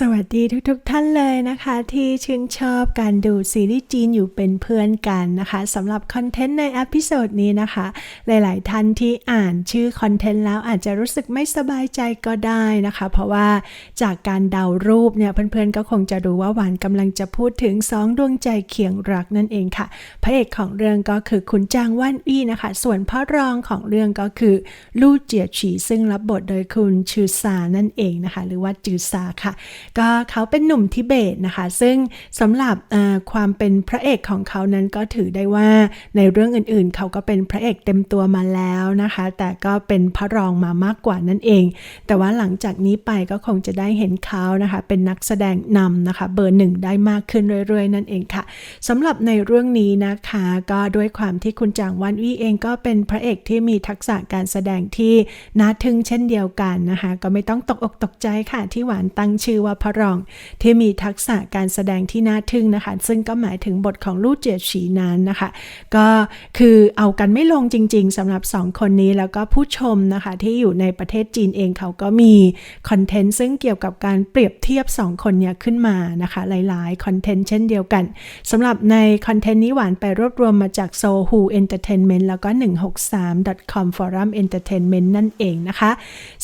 สวัสดีทุกๆทท่านเลยนะคะ ที่ชื่นชอบการดูซีรีส์จีนอยู่เป็นเพื่อนกันนะคะสำหรับคอนเทนต์ในอพิโซดนี้นะคะ หลายๆท่านที่อ่านชื่อคอนเทนต์แล้วอาจจะรู้สึกไม่สบายใจก็ได้นะคะ เพราะว่าจากการเดารูปเนี่ยเพื่อนๆก็คงจะรู้ว่าหวานกำลังจะพูดถึงสองดวงใจเคียงรักนั่นเองค่ะพระเอกของเรื่องก็คือคุณจางว่านอี้นะคะ ส่วนพระรองของเรื่องก็คือลู่เจียฉีซึ่งรับบทโดยคุณชือซานั่นเองนะคะ หรือว่าจือซาค่ะก็เขาเป็นหนุ่มทิเบตนะคะ ซึ่งสำหรับความเป็นพระเอกของเขานั้นก็ถือได้ว่าในเรื่องอื่นๆ เขาก็เป็นพระเอกเต็มตัวมาแล้วนะคะ แต่ก็เป็นพระรองมามากกว่านั่นเอง แต่ว่าหลังจากนี้ไปก็คงจะได้เห็นเขานะคะ เป็นนักแสดงนำนะคะ เบอร์หนึ่งได้มากขึ้นเรื่อยๆ นั่นเองค่ะสำหรับในเรื่องนี้นะคะ ก็ด้วยความที่คุณจางวันวี่เองก็เป็นพระเอกที่มีทักษะการแสดงที่น่าทึ่งเช่นเดียวกันนะคะ ก็ไม่ต้องตกอกตกใจค่ะที่หวานตั้งชื่อว่าพระรอง ที่มีทักษะการแสดงที่น่าทึ่งนะคะ ซึ่งก็หมายถึงบทของลู่เจียฉีนั้นนะคะ ก็คือเอากันไม่ลงจริง ๆสำหรับ 2 คนนี้แล้วก็ผู้ชมนะคะ ที่อยู่ในประเทศจีนเองเขาก็มีคอนเทนต์ซึ่งเกี่ยวกับการเปรียบเทียบ 2 คนเนี้ขึ้นมานะคะ หลายๆคอนเทนต์เช่นเดียวกันสำหรับในคอนเทนต์นี้หวานไปรวบรวมมาจาก Sohu Entertainment แล้วก็ 163.com Forum Entertainment นั่นเองนะคะ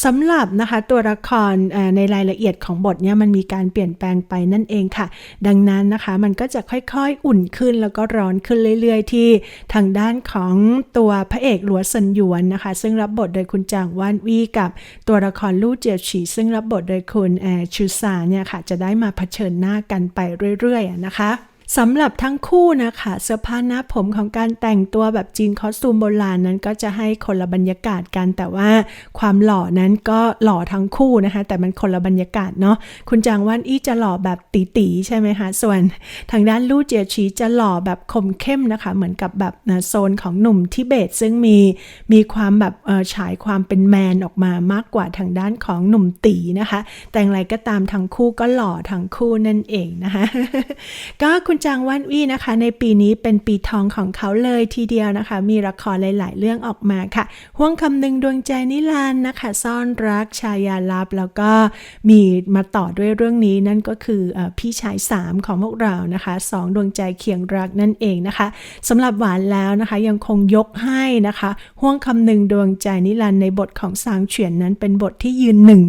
สำหรับนะคะตัวละครในรายละเอียดของบทเนี่ยมันมีการเปลี่ยนแปลงไปนั่นเองค่ะ ดังนั้นนะคะมันก็จะค่อยๆอุ่นขึ้นแล้วก็ร้อนขึ้นเรื่อยๆ ที่ทางด้านของตัวพระเอกหลัวเซินหยวนนะคะ ซึ่งรับบทโดยคุณจางว่านวีกับตัวละครลู่เจียวฉีซึ่งรับบทโดยคุณแอชูซาเนี่ยค่ะจะได้มาเผชิญหน้ากันไปเรื่อยๆนะคะ สำหรับทั้งคู่นะคะเสื้อผ้าหน้าผมของการแต่งตัวแบบจีนคอสตูมโบราณนั้นก็จะให้คนละบรรยากาศกัน แต่ว่าความหล่อนั้นก็หล่อทั้งคู่นะคะ แต่มันคนละบรรยากาศเนาะคุณจางว่านอี้จะหล่อแบบตีๆใช่ไหมคะส่วนทางด้านลู่เจียชีจะหล่อแบบคมเข้มนะคะ เหมือนกับแบบโซนของหนุ่มทิเบต ซึ่งมีมีความแบบฉายความเป็นแมนออกมามากกว่าทางด้านของหนุ่มตีนะคะ แต่อย่างไรก็ตามทั้งคู่ก็หล่อทั้งคู่นั่นเองนะคะก็คุณจางว่านวี่นะคะ ในปีนี้เป็นปีทองของเขาเลยทีเดียวนะคะ มีละครหลาย ๆ เรื่องออกมาค่ะ ห่วงคำหนึ่งดวงใจนิรันนะคะ ซ่อนรักชายาลับ แล้วก็มีมาต่อด้วยเรื่องนี้นั่นก็คืออพี่ชาย 3 ของพวกเรานะคะสองดวงใจเคียงรักนั่นเองนะคะสำหรับหวานแล้วนะคะยังคงยกให้นะคะ ห่วงคำหนึ่งดวงใจนิรันในบทของซางเฉียนนั้นเป็นบทที่ยืนหนึ่ง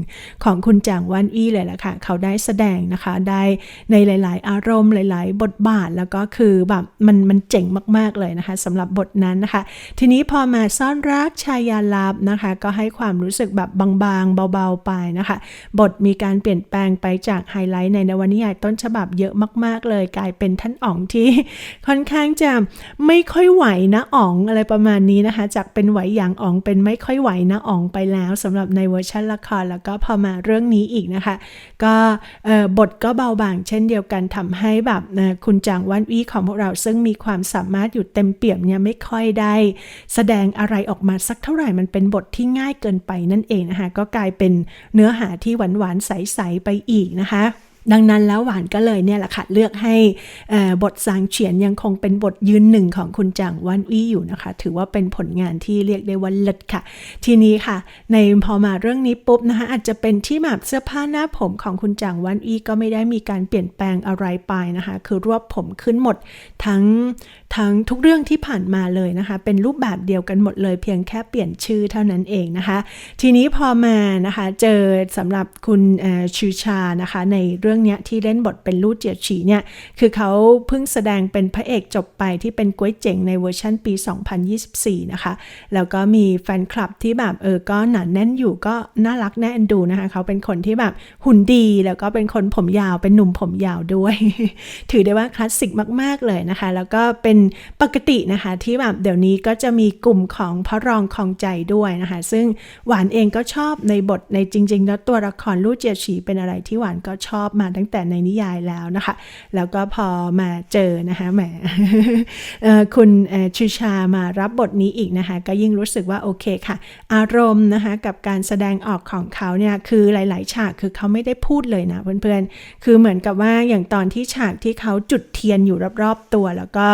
ของคุณจางวันอี้เลยล่ะค่ะ เขาได้แสดงนะคะได้ในหลาย ๆ อารมณ์หลาย ๆ บทบาทแล้วก็คือแบบมันมันเจ๋งมาก ๆ เลยนะคะสำหรับบทนั้นนะคะ ทีนี้พอมาซ่อนรักชายาลาบนะคะ ก็ให้ความรู้สึกแบบบางๆ เบาๆไปนะคะ บทมีการเปลี่ยนแปลงไปจากไฮไลท์ในนวนิยายต้นฉบับเยอะมาก ๆ เลย กลายเป็นท่านอ๋องที่ค่อนข้างจะไม่ค่อยไหวนะอ๋องอะไรประมาณนี้นะคะ จากเป็นไหวอย่างอ๋องเป็นไม่ค่อยไหวนะอ๋องไปแล้วสำหรับในเวอร์ชันละครแล้วก็พอมาเรื่องนี้อีกนะคะ ก็บทก็เบาบางเช่นเดียวกันทำให้แบบคุณจางวันวีของพวกเราซึ่งมีความสามารถอยู่เต็มเปี่ยมเนี่ยไม่ค่อยได้ แสดงอะไรออกมาสักเท่าไหร่มันเป็นบทที่ง่ายเกินไปนั่นเองนะคะก็กลายเป็นเนื้อหาที่หวานหวานใสๆไปอีกนะคะ ดังนั้นแล้วหวานก็เลยเนี่ยแหละค่ะเลือกให้บทสางเฉียนยังคงเป็นบทยืนหนึ่งของคุณจางวันอี้อยู่นะคะ ถือว่าเป็นผลงานที่เรียกได้ว่าเลิศค่ะ ทีนี้ค่ะ ในพอมาเรื่องนี้ปุ๊บนะคะอาจจะเป็นที่แบบเสื้อผ้าหน้าผมของคุณจางวันอี้ก็ไม่ได้มีการเปลี่ยนแปลงอะไรไปนะคะ คือรวบผมขึ้นหมดทั้งทั้งทุกเรื่องที่ผ่านมาเลยนะคะ เป็นรูปแบบเดียวกันหมดเลยเพียงแค่เปลี่ยนชื่อเท่านั้นเองนะคะ ทีนี้พอมานะคะเจอสำหรับคุณชูชานะคะในเรื่องื่องนี้ที่เล่นบทเป็นลู่เจียฉีเนี่ย คือเขาเพิ่งแสดงเป็นพระเอกจบไปที่เป็นก้วยเจ๋งในเวอร์ชันปี 2024 นะคะ แล้วก็มีแฟนคลับที่แบบเออก็หนาแน่นอยู่ก็น่ารักแน่นดูนะคะ เขาเป็นคนที่แบบหุ่นดีแล้วก็เป็นคนผมยาวเป็นหนุ่มผมยาวด้วย ถือได้ว่าคลาสสิกมาก ๆ เลยนะคะ แล้วก็เป็นปกตินะคะที่แบบเดี๋ยวนี้ก็จะมีกลุ่มของพระรองของใจด้วยนะคะ ซึ่งหวานเองก็ชอบในบทในจริงๆแล้วตัวละครลู่เจียฉีเป็นอะไรที่หวานก็ชอบมาตั้งแต่ในนิยายแล้วนะคะ แล้วก็พอมาเจอนะคะแหมคุณชูชามารับบทนี้อีกนะคะ ก็ยิ่งรู้สึกว่าโอเคค่ะ อารมณ์นะคะกับการแสดงออกของเขาเนี่ยคือหลาย ๆ ฉากคือเขาไม่ได้พูดเลยนะเพื่อนๆ คือเหมือนกับว่าอย่างตอนที่ฉากที่เขาจุดเทียนอยู่รอบๆตัว แล้วก็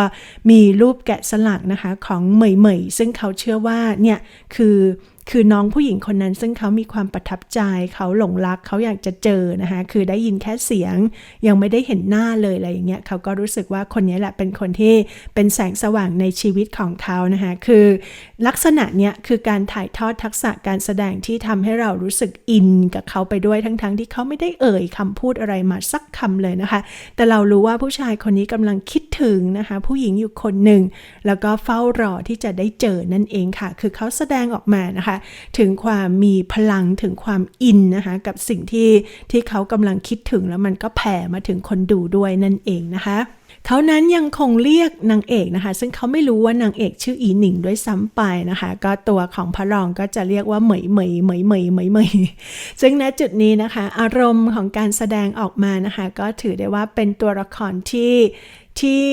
มีรูปแกะสลักนะคะของเหมยเหมยซึ่งเขาเชื่อว่าเนี่ยคือ คือน้องผู้หญิงคนนั้นซึ่งเขามีความประทับใจ เขาหลงรักเขาอยากจะเจอนะคะคือได้ยินแค่เสียง ยังไม่ได้เห็นหน้าเลยอะไรอย่างเงี้ยเขาก็รู้สึกว่าคนนี้แหละเป็นคนที่เป็นแสงสว่างในชีวิตของเขานะคะคือลักษณะเนี้ยคือการถ่ายทอดทักษะการแสดงที่ทำให้เรารู้สึกอินกับเขาไปด้วยทั้งๆทที่เขาไม่ได้เอ่ยคำพูดอะไรมาสักคำเลยนะคะ แต่เรารู้ว่าผู้ชายคนนี้กำลังคิดถึงนะคะ ผู้หญิงอยู่คนหนึ่งแล้วก็เฝ้ารอที่จะได้เจอนั่นเองค่ะ คือเขาแสดงออกมานะคะถึงความมีพลังถึงความอินนะคะกับสิ่งที่ที่เขากำลังคิดถึงแล้วมันก็แผ่มาถึงคนดูด้วยนั่นเองนะคะเขานั้นยังคงเรียกนางเอกนะคะ ซึ่งเขาไม่รู้ว่านางเอกชื่ออีหนิงด้วยซ้ำไปนะคะ ก็ตัวของพระรองก็จะเรียกว่าเหมยเหมยเหมยเหมยเหมยเหมยซึ่งณจุดนี้นะคะ อารมณ์ของการแสดงออกมานะคะ ก็ถือได้ว่าเป็นตัวละครที่ ที่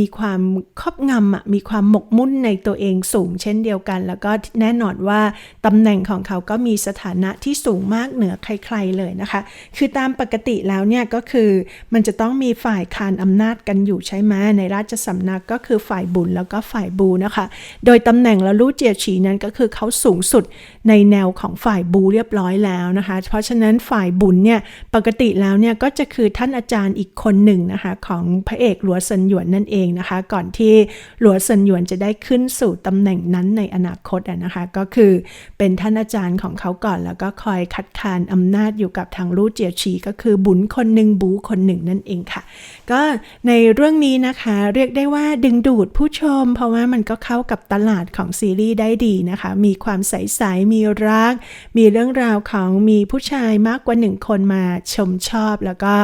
มีความครอบงำมีความหมกมุ่นในตัวเองสูงเช่นเดียวกัน แล้วก็แน่นอนว่าตำแหน่งของเขาก็มีสถานะที่สูงมากเหนือใครๆเลยนะคะ คือตามปกติแล้วเนี่ยก็คือมันจะต้องมีฝ่ายคานอำนาจกันอยู่ใช่ไหมในราชสำนักก็คือฝ่ายบุญแล้วก็ฝ่ายบูนะคะ โดยตำแหน่งล้วลู่เจียฉีนั้นก็คือเขาสูงสุดในแนวของฝ่ายบูเรียบร้อยแล้วนะคะ เพราะฉะนั้นฝ่ายบุญเนี่ยปกติแล้วเนี่ยก็จะคือท่านอาจารย์อีกคนหนึ่งนะคะของพระเอกหลัวเซินหยวนนั่นเองนะคะ ก่อนที่หลัวเซินหยวนจะได้ขึ้นสู่ตำแหน่งนั้นในอนาคตนะคะ ก็คือเป็นท่านอาจารย์ของเขาก่อน แล้วก็คอยคัดค้านอำนาจอยู่กับทางลู่เจียชี ก็คือบุญคนหนึ่งบูคนหนึ่งนั่นเองค่ะ ก็ในเรื่องนี้นะคะเรียกได้ว่าดึงดูดผู้ชม เพราะว่ามันก็เข้ากับตลาดของซีรีส์ได้ดีนะคะ มีความใสๆมีรัก มีเรื่องราวของมีผู้ชายมากกว่าหนึ่งคนมาชมชอบ แล้วก็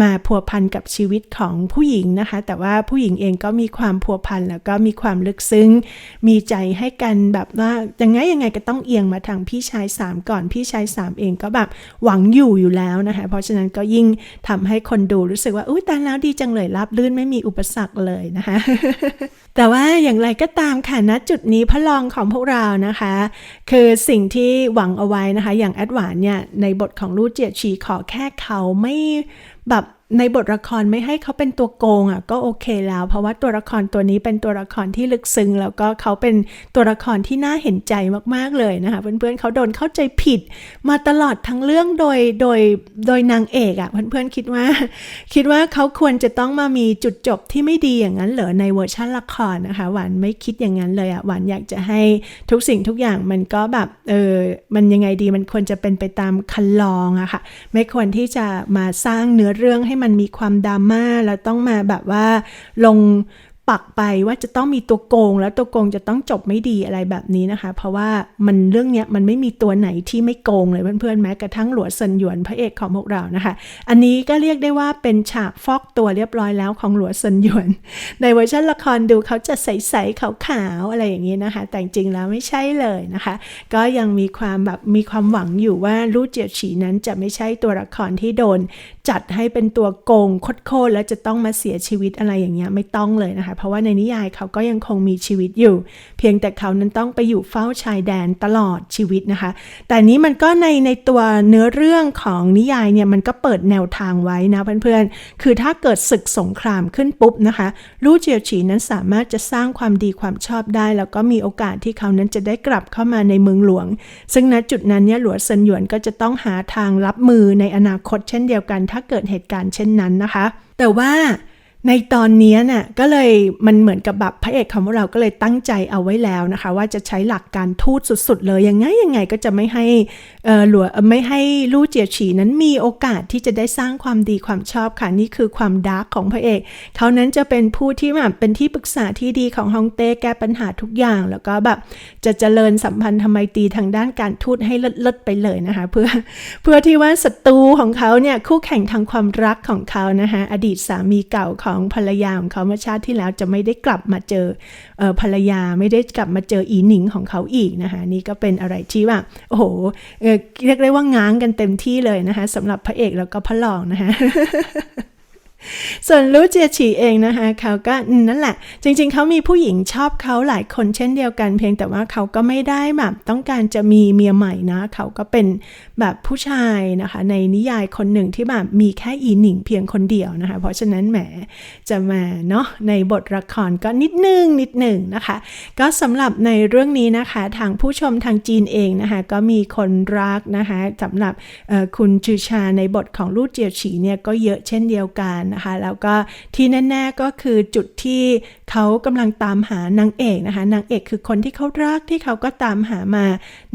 มาพัวพันกับชีวิตของผู้หญิงนะคะ แต่ว่าผู้หญิงเองก็มีความพัวพันแล้วก็มีความลึกซึ้ง มีใจให้กันแบบว่ายังไงยังไงก็ต้องเอียงมาทางพี่ชาย 3 ก่อนพี่ชาย 3 เองก็แบบหวังอยู่อยู่แล้วนะคะ เพราะฉะนั้นก็ยิ่งทำให้คนดูรู้สึกว่าอุ้ยตายแล้วดีจังเลยรับลื่นไม่มีอุปสรรคเลยนะคะ แต่ว่าอย่างไรก็ตามค่ะณจุดนี้พระรองของพวกเรานะคะ คือสิ่งที่หวังเอาไว้นะคะ อย่างแอดวานเนี่ยในบทของลู่เจียชีขอแค่เขาไม่ แบบในบทละครไม่ให้เขาเป็นตัวโกงอะก็โอเคแล้ว เพราะว่าตัวละครตัวนี้เป็นตัวละครที่ลึกซึ้งแล้วก็เขาเป็นตัวละครที่น่าเห็นใจมากๆเลยนะคะเพื่อนๆเขาโดนเข้าใจผิด มาตลอดทั้งเรื่องโดยโดยโดยนางเอกอะเพื่อนๆคิดว่า คิดว่าเขาควรจะต้องมามีจุดจบที่ไม่ดีอย่างนั้นเหรอในเวอร์ชันละครนะคะหวานไม่คิดอย่างนั้นเลยอะหวานอยากจะให้ทุกสิ่งทุกอย่างมันก็แบบเออมันยังไงดีมันควรจะเป็นไปตามคันลองอะค่ะไม่ควรที่จะมาสร้างเนื้อเรื่องให้มันมีความดราม่าแล้วต้องมาแบบว่าลง ปักไปว่าจะต้องมีตัวโกง แล้วตัวโกงจะต้องจบไม่ดีอะไรแบบนี้นะคะ เพราะว่ามันเรื่องเนี้ยมันไม่มีตัวไหนที่ไม่โกงเลยเพื่อนๆแม้กระทั่งหลวเซินหยวนพระเอกของพวกเรานะคะ อันนี้ก็เรียกได้ว่าเป็นฉากฟอกตัวเรียบร้อยแล้วของหลวเซินหยวน ในเวอร์ชันละครดูเขาจะใสๆขาวๆอะไรอย่างนี้นะคะ แต่จริงแล้วไม่ใช่เลยนะคะ ก็ยังมีความแบบมีความหวังอยู่ว่าลู่เจียฉีนั้นจะไม่ใช่ตัวละครที่โดน จัดให้เป็นตัวโกงโคตรแล้วจะต้องมาเสียชีวิตอะไรอย่างเงี้ยไม่ต้องเลยนะคะเพราะว่าในนิยายเขาก็ยังคงมีชีวิตอยู่ เพียงแต่เขานั้นต้องไปอยู่เฝ้าชายแดนตลอดชีวิตนะคะ แต่นี้มันก็ในในตัวเนื้อเรื่องของนิยายเนี่ยมันก็เปิดแนวทางไว้นะเพื่อนๆ คือถ้าเกิดศึกสงครามขึ้นปุ๊บนะคะลู่เจียวฉีนั้นสามารถจะสร้างความดีความชอบได้ แล้วก็มีโอกาสที่เขานั้นจะได้กลับเข้ามาในเมืองหลวง ซึ่งณจุดนั้นเนี่ยหลวงเซินหยวนก็จะต้องหาทางรับมือในอนาคตเช่นเดียวกัน ถ้าเกิดเหตุการณ์เช่นนั้นนะคะ แต่ว่า ในตอนนี้น่ะก็เลยมันเหมือนกับแบบพระเอกของเราก็เลยตั้งใจเอาไว้แล้วนะคะ ว่าจะใช้หลักการทูตสุดๆ เลยยังไงยังไงก็จะไม่ให้เออหลวไม่ให้ลู่เจียฉีนั้นมีโอกาสที่จะได้สร้างความดีความชอบค่ะนี่คือความดาร์กของพระเอกเขานั้นจะเป็นผู้ที่แบบเป็นที่ปรึกษาที่ดีของฮองเต้แก้ปัญหาทุกอย่าง แล้วก็แบบจะเจริญสัมพันธ์ทำไมตีทางด้านการทูตให้เลิศๆไปเลยนะคะ เพื่อเพื่อที่ว่าศัตรูของเขาเนี่ยคู่แข่งทางความรักของเขานะคะอดีตสามีเก่าของภรรยาของเขาเมื่อชาติที่แล้วจะไม่ได้กลับมาเจออภรรยาไม่ได้กลับมาเจออีหนิงของเขาอีกนะคะนี่ก็เป็นอะไรที่ว่าโอ้โหเเรียกได้ว่าง้างกันเต็มที่เลยนะคะสำหรับพระเอกแล้วก็พระรองนะคะ ส่วนลู่เจียฉีเองนะคะเขาก็นั่นแหละ จริงๆ เขามีผู้หญิงชอบเขาหลายคนเช่นเดียวกัน เพียงแต่ว่าเขาก็ไม่ได้แบบต้องการจะมีเมียใหม่นะ เขาก็เป็นแบบผู้ชายนะคะ ในนิยายคนหนึ่งที่แบบมีแค่อีหนิงเพียงคนเดียวนะคะ เพราะฉะนั้นแหมจะมาเนาะในบทละครก็นิดนึงนิดหนึ่งนะคะ ก็สำหรับในเรื่องนี้นะคะ ทางผู้ชมทางจีนเองนะคะ ก็มีคนรักนะคะสำหรับคุณจูชาในบทของลู่เจียฉีเนี่ยก็เยอะเช่นเดียวกันนะคะ แล้วก็ที่แน่ ๆก็คือจุดที่เขากำลังตามหานางเอกนะคะนางเอกคือคนที่เขารักที่เขาก็ตามหามา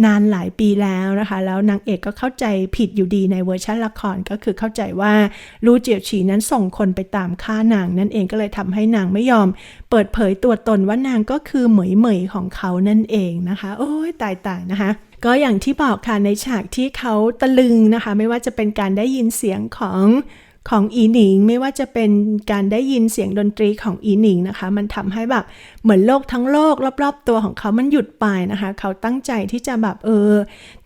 นานหลายปีแล้วนะคะ แล้วนางเอกก็เข้าใจผิดอยู่ดีในเวอร์ชันละครก็คือเข้าใจว่าลู่เจียฉีนั้นส่งคนไปตามฆ่านางนั่นเองก็เลยทำให้นางไม่ยอม เปิดเผยตัวตนว่านางก็คือเหมยเหมยของเขานั่นเองนะคะ โอ้ยตายตายๆนะคะก็อย่างที่บอกค่ะในฉากที่เขาตะลึงนะคะ ไม่ว่าจะเป็นการได้ยินเสียงของ ของอีหนิงไม่ว่าจะเป็นการได้ยินเสียงดนตรีของอีหนิงนะคะ มันทำให้แบบเหมือนโลกทั้งโลก รอบๆ ตัวของเขามันหยุดไปนะคะ เขาตั้งใจที่จะแบบเออ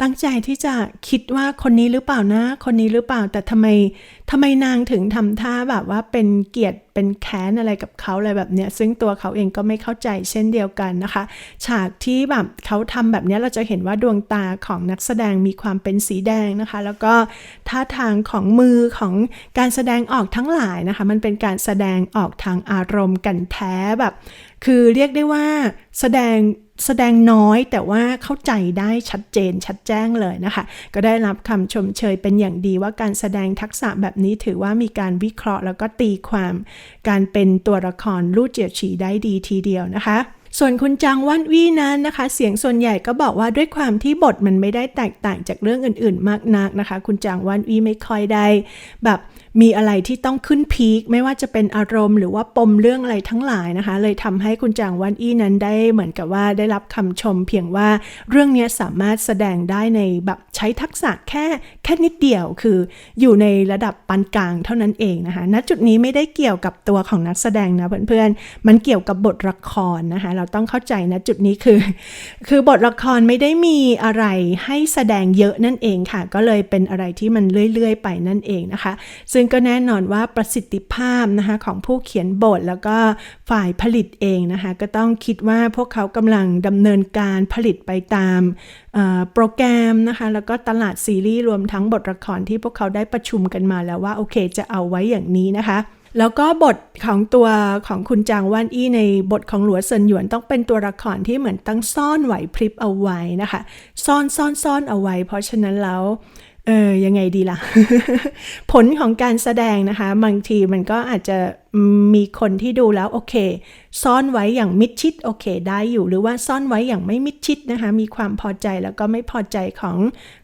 ตั้งใจที่จะคิดว่าคนนี้หรือเปล่านะ คนนี้หรือเปล่า แต่ทำไมทำไมนางถึงทำท่าแบบว่าเป็นเกียรติเป็นแค้นอะไรกับเขาอะไรแบบเนี้ย ซึ่งตัวเขาเองก็ไม่เข้าใจเช่นเดียวกันนะคะ ฉากที่แบบเขาทำแบบเนี้ยเราจะเห็นว่าดวงตาของนักแสดงมีความเป็นสีแดงนะคะ แล้วก็ท่าทางของมือของการแสดงออกทั้งหลายนะคะ มันเป็นการแสดงออกทางอารมณ์กันแท้แบบ คือเรียกได้ว่าแสดงแสดงน้อยแต่ว่าเข้าใจได้ชัดเจนชัดแจ้งเลยนะคะ ก็ได้รับคำชมเชยเป็นอย่างดีว่าการแสดงทักษะแบบนี้ถือว่ามีการวิเคราะห์แล้วก็ตีความการเป็นตัวละครลู่เจียฉีได้ดีทีเดียวนะคะส่วนคุณจางว่านวี่นั้นนะคะ เสียงส่วนใหญ่ก็บอกว่าด้วยความที่บทมันไม่ได้แตกต่างจากเรื่องอื่นๆ มากนักนะคะ คุณจางว่านวี่ไม่ค่อยได้แบบมีอะไรที่ต้องขึ้นพีคไม่ว่าจะเป็นอารมณ์หรือว่าปมเรื่องอะไรทั้งหลายนะคะ เลยทำให้คุณจางวันอี้นั้นได้เหมือนกับว่าได้รับคำชม เพียงว่าเรื่องนี้สามารถแสดงได้ในแบบใช้ทักษะแค่แค่นิดเดียวคืออยู่ในระดับปานกลางเท่านั้นเองนะคะณจุดนี้ไม่ได้เกี่ยวกับตัวของนักแสดงนะเพื่อนๆมันเกี่ยวกับบทละครนะคะเราต้องเข้าใจนะจุดนี้คือ คือบทละครไม่ได้มีอะไรให้แสดงเยอะนั่นเองค่ะ ก็เลยเป็นอะไรที่มันเรื่อยๆ ไปนั่นเองนะคะซึ่งก็แน่นอนว่าประสิทธิภาพนะคะของผู้เขียนบทแล้วก็ฝ่ายผลิตเองนะคะก็ต้องคิดว่าพวกเขากำลังดำเนินการผลิตไปตามโปรแกรมนะคะแล้วก็ตลาดซีรีส์รวมทั้งบทละครที่พวกเขาได้ประชุมกันมาแล้วว่าโอเคจะเอาไว้อย่างนี้นะคะแล้วก็บทของตัวของคุณจางว่านอี้ในบทของหลัวเซินหยวนต้องเป็นตัวละครที่เหมือนตั้งซ่อนไหวพริบเอาไว้นะคะ ซ่อนซ่อนซ่อนเอาไว้ เพราะฉะนั้นแล้ว เออยังไงดีล่ะ ผลของการแสดงนะคะ บางทีมันก็อาจจะมีคนที่ดูแล้ว โอเค ซ่อนไว้อย่างมิดชิดโอเค ได้อยู่หรือว่าซ่อนไว้อย่างไม่มิดชิดนะคะ มีความพอใจแล้วก็ไม่พอใจของ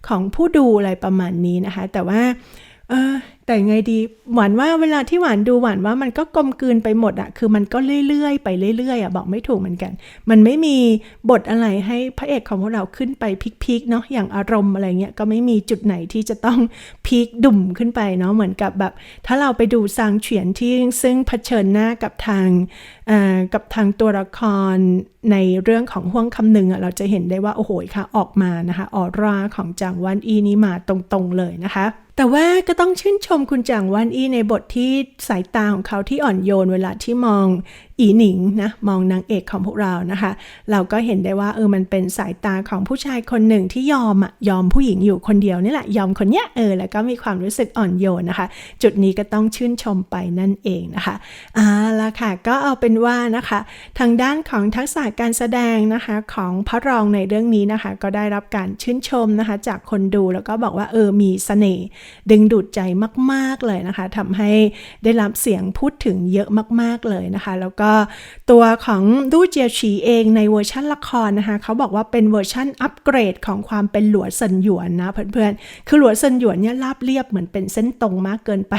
ของผู้ดูอะไรประมาณนี้นะคะ แต่ว่าเออ แต่ไงดีหวานว่าเวลาที่หวานดูหวานว่ามันก็กลมกลืนไปหมดอะคือมันก็เรื่อยๆไปเรื่อยๆอะบอกไม่ถูกเหมือนกัน มันไม่มีบทอะไรให้พระเอกของพวกเราขึ้นไปพีคๆเนาะอย่างอารมณ์อะไรเงี้ยก็ไม่มีจุดไหนที่จะต้องพีคดุ่มขึ้นไปเนาะเหมือนกับแบบ ถ้าเราไปดูซางเฉียนที่ซึ่งเผชิญหน้ากับทางอ่อกับทางตัวละครในเรื่องของห่วงคำหนึ่งอะเราจะเห็นได้ว่าโอ้โหค่ะออกมานะคะออร่าของจางวันอีนี้มาตรงๆเลยนะคะ แต่ว่าก็ต้องชื่นชชมคุณจางวันอี้ในบทที่สายตาของเขาที่อ่อนโยนเวลาที่มองอีหนิงนะมองนางเอกของพวกเรานะคะ เราก็เห็นได้ว่าเออมันเป็นสายตาของผู้ชายคนหนึ่งที่ยอมอะยอมผู้หญิงอยู่คนเดียวนี่แหละยอมคนเนี้ยเออแล้วก็มีความรู้สึกอ่อนโยนนะคะ จุดนี้ก็ต้องชื่นชมไปนั่นเองนะคะเอาละค่ะก็เอาเป็นว่านะคะ ทางด้านของทักษะการแสดงนะคะของพระรองในเรื่องนี้นะคะ ก็ได้รับการชื่นชมนะคะ จากคนดูแล้วก็บอกว่าเออมีเสน่ห์ดึงดูดใจมาก ๆเลยนะคะทำให้ได้รับเสียงพูดถึงเยอะมาก ๆเลยนะคะ แล้วก็ตัวของดูเจียฉีเองในเวอร์ชันละครนะคะเขาบอกว่าเป็นเวอร์ชันอัปเกรดของความเป็นหลัวเซินหยวนนะเพื่อนๆ คือหลัวเซินหยวนเนี่ยราบเรียบเหมือนเป็นเส้นตรงมากเกินไป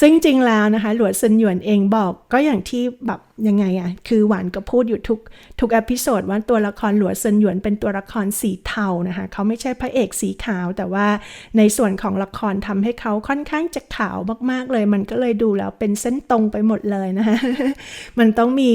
ซึ่งจริงๆแล้วนะคะหลัวเซินหยวนเองบอกก็อย่างที่แบบยังไงอะคือหวานก็พูดอยู่ทุกทุกอพิโซดว่าตัวละครหลัวเซินหยวนเป็นตัวละครสีเทานะคะเขาไม่ใช่พระเอกสีขาว แต่ว่าในส่วนของละครทำให้เขาค่อนข้างจะขาวมากๆเลย มันก็เลยดูแล้วเป็นเส้นตรงไปหมดเลยนะคะมันันต้องมี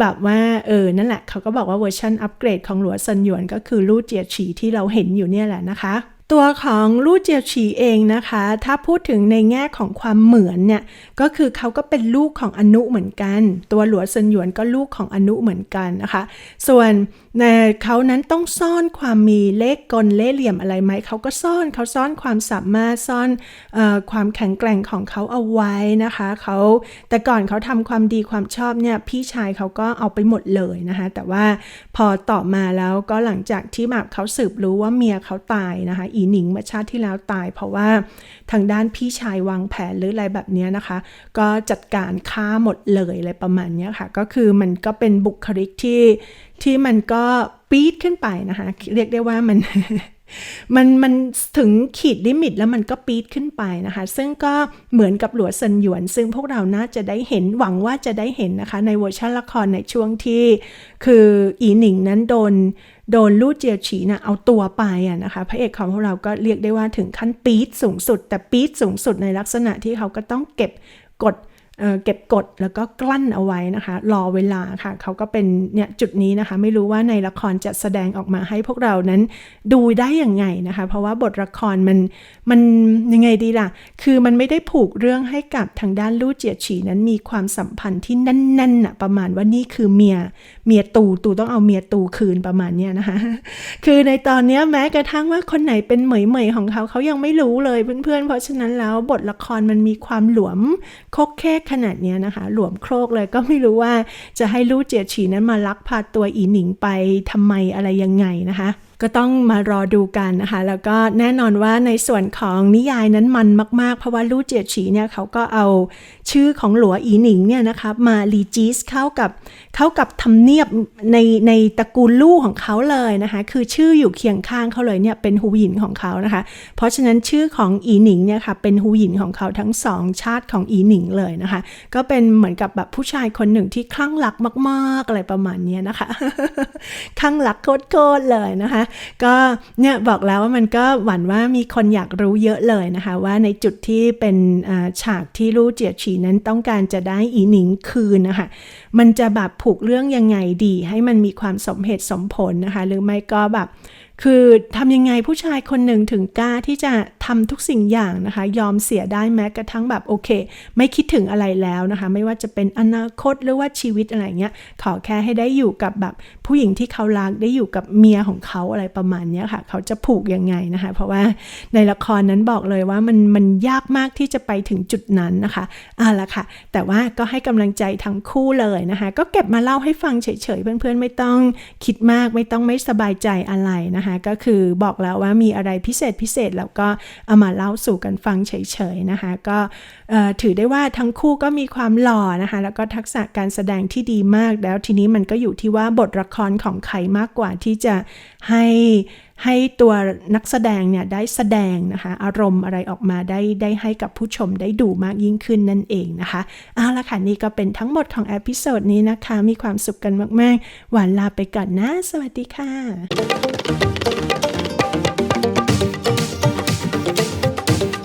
แบบว่าเออนั่นแหละเขาก็บอกว่าเวอร์ชันอัปเกรดของหลัวเซินหยวนก็คือลู่เจียฉีที่เราเห็นอยู่เนี่ยแหละนะคะ ตัวของลู่เจียวฉีเองนะคะ ถ้าพูดถึงในแง่ของความเหมือนเนี่ย ก็คือเขาก็เป็นลูกของอนุเหมือนกัน ตัวหลัวเซินหยวนก็ลูกของอนุเหมือนกันนะคะ ส่วนในเขานั้นต้องซ่อนความมีเลขกลเล่เหลี่ยมอะไรไหม เขาก็ซ่อนเขาซ่อนความสามารถซ่อนอความแข็งแกร่งของเขาเอาไว้นะคะเขาแต่ก่อนเขาทำความดีความชอบเนี่ยพี่ชายเขาก็เอาไปหมดเลยนะคะ แต่ว่าพอต่อมาแล้วก็หลังจากที่แบบเขาสืบรู้ว่าเมียเขาตายนะคะอีหนิงเมื่อชาติที่แล้วตาย เพราะว่าทางด้านพี่ชายวางแผนหรืออะไรแบบนี้นะคะ ก็จัดการฆ่าหมดเลยอะไรประมาณนี้ค่ะ ก็คือมันก็เป็นบุคลิกที่ที่มันก็ปี๊ดขึ้นไปนะคะ เรียกได้ว่ามันมันมันถึงขีดลิมิตแล้วมันก็ปี๊ดขึ้นไปนะคะ ซึ่งก็เหมือนกับหลัวเซินหยวน ซึ่งพวกเราน่าจะได้เห็นหวังว่าจะได้เห็นนะคะ ในเวอร์ชันละครในช่วงที่ คืออีหนิงนั้นโดน โดนลู่เจียวฉีนะเอาตัวไปอะนะคะ พระเอกของพวกเราก็เรียกได้ว่าถึงขั้นปี๊ดสูงสุด แต่ปี๊ดสูงสุดในลักษณะที่เขาก็ต้องเก็บกด เก็บกดแล้วก็กลั้นเอาไว้นะคะ รอเวลาค่ะ เขาก็เป็นเนี่ยจุดนี้นะคะ ไม่รู้ว่าในละครจะแสดงออกมาให้พวกเรานั้นดูได้ยังไงนะคะ เพราะว่าบทละครมันมันยังไงดีล่ะ คือมันไม่ได้ผูกเรื่องให้กับทางด้านลู่เจียฉีนั้นมีความสัมพันธ์ที่แน่นๆน่ะประมาณว่านี่คือเมียเมียตูตูต้องเอาเมียตูคืนประมาณเนี้ยนะคะ คือในตอนเนี้ยแม้กระทั่งว่าคนไหนเป็นเหมยเหมยของเขาเขายังไม่รู้เลยเพื่อนๆ เพราะฉะนั้นแล้วบทละครมันมีความหลวมโคกแคกขนาดเนี้ยนะคะ หลวมโครกเลยก็ไม่รู้ว่าจะให้ลู่เจียฉีนั้นมาลักพาตัวอีหนิงไปทำไมอะไรยังไงนะคะ ก็ต้องมารอดูกันนะคะ แล้วก็แน่นอนว่าในส่วนของนิยายนั้นมันมาก ๆ เพราะว่าลู่เจียฉีเนี่ยเขาก็เอาชื่อของหลัวอีหนิงเนี่ยนะคะมารีจิสเข้ากับเข้ากับทำเนียบในในตระกูลลู่ของเขาเลยนะคะ คือชื่ออยู่เคียงข้างเขาเลยเนี่ยเป็นฮูหยินของเขานะคะ เพราะฉะนั้นชื่อของอีหนิงเนี่ยค่ะเป็นฮูหยินของเขาทั้งสองชาติของอีหนิงเลยนะคะ ก็เป็นเหมือนกับแบบผู้ชายคนหนึ่งที่คลั่งรักมาก ๆ อะไรประมาณนี้นะคะคลั่งรักโคตรๆเลยนะคะก็เนี่ยบอกแล้วว่ามันก็หวั่นว่ามีคนอยากรู้เยอะเลยนะคะ ว่าในจุดที่เป็นฉากที่ลู่เจียฉีนั้นต้องการจะได้อีหนิงคืนนะคะมันจะแบบผูกเรื่องยังไงดี ให้มันมีความสมเหตุสมผลนะคะ หรือไม่ก็แบบ คือทำยังไงผู้ชายคนหนึ่งถึงกล้าที่จะทำทุกสิ่งอย่างนะคะ ยอมเสียได้แม้กระทั่งแบบโอเค ไม่คิดถึงอะไรแล้วนะคะ ไม่ว่าจะเป็นอนาคตหรือว่าชีวิตอะไรเงี้ยขอแค่ให้ได้อยู่กับแบบผู้หญิงที่เขารักได้อยู่กับเมียของเขาอะไรประมาณนี้ค่ะ เขาจะผูกยังไงนะคะ เพราะว่าในละครนั้นบอกเลยว่ามันมันยากมากที่จะไปถึงจุดนั้นนะคะอ่าละค่ะ แต่ว่าก็ให้กำลังใจทั้งคู่เลยนะคะ ก็เก็บมาเล่าให้ฟังเฉยๆเพื่อนๆ ไม่ต้องคิดมากไม่ต้องไม่สบายใจอะไรนะคะก็คือบอกแล้วว่ามีอะไรพิเศษพิเศษแล้วก็เอามาเล่าสู่กันฟังเฉยๆนะคะก็ถือได้ว่าทั้งคู่ก็มีความหล่อนะคะแล้วก็ทักษะการแสดงที่ดีมากแล้วทีนี้มันก็อยู่ที่ว่าบทละครของใครมากกว่าที่จะให้ ให้ตัวนักแสดงเนี่ยได้แสดงนะคะอารมณ์อะไรออกมาได้ได้ให้กับผู้ชมได้ดูมากยิ่งขึ้นนั่นเองนะคะเอาละค่ะนี่ก็เป็นทั้งหมดของเอพิโซดนี้นะคะ มีความสุขกันมาก ๆ หวานลาไปก่อนนะ สวัสดีค่ะ